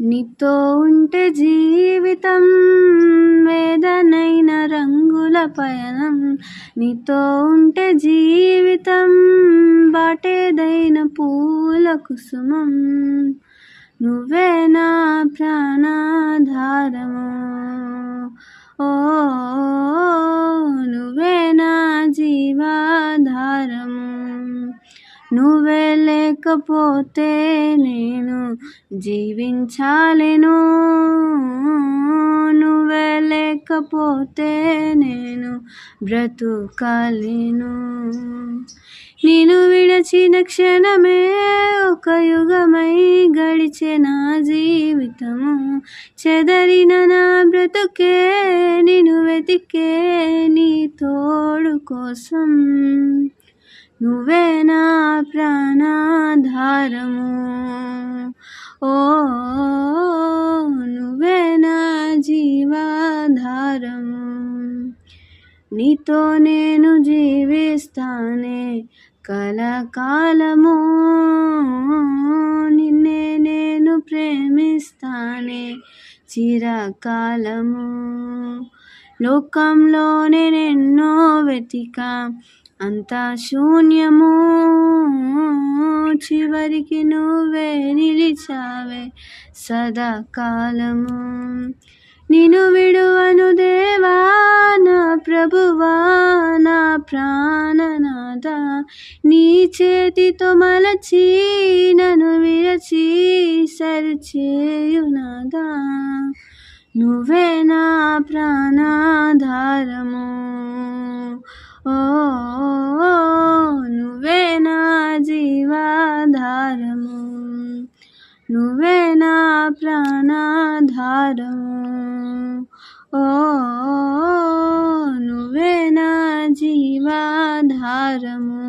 నీతో ఉంటే జీవితం వేదనైన రంగుల పయనం. నీతో ఉంటే జీవితం బాటేదైన పూల కుసుమం. నువ్వే నా ప్రాణాధారము. ఓ నువ్వే నా జీవాధారము. నువ్వే లేకపోతే నేను జీవించాలేను. నువ్వే లేకపోతే నేను బ్రతుకాలేను. నేను విడచిన క్షణమే ఒక యుగమై గడిచే నా జీవితము. చెదరిన నా బ్రతుకే నేను వెతికే నీ తోడు కోసం. నువ్వే నా ప్రాణాధారము. ఓ నువ్వే నా జీవాధారము. నీతో నేను జీవిస్తానే కలకాలము. నిన్నే నేను ప్రేమిస్తానే చిరకాలము. లోకంలోనే నేనెన్నో వెతికా. అంతా శూన్యము చివరికి నువ్వే నిలిచావే సదాకాలము నిన్ను విడువను దేవా నా ప్రభువా నా ప్రాణనాథ. నీ చేతితో మలచి నన్ను విరచి సరిచేయునాదా నువ్వే నా ప్రాణాధారము. ఓ నువ్వే నా ప్రాణాధారము ఓ నువ్వే నా జీవాధారము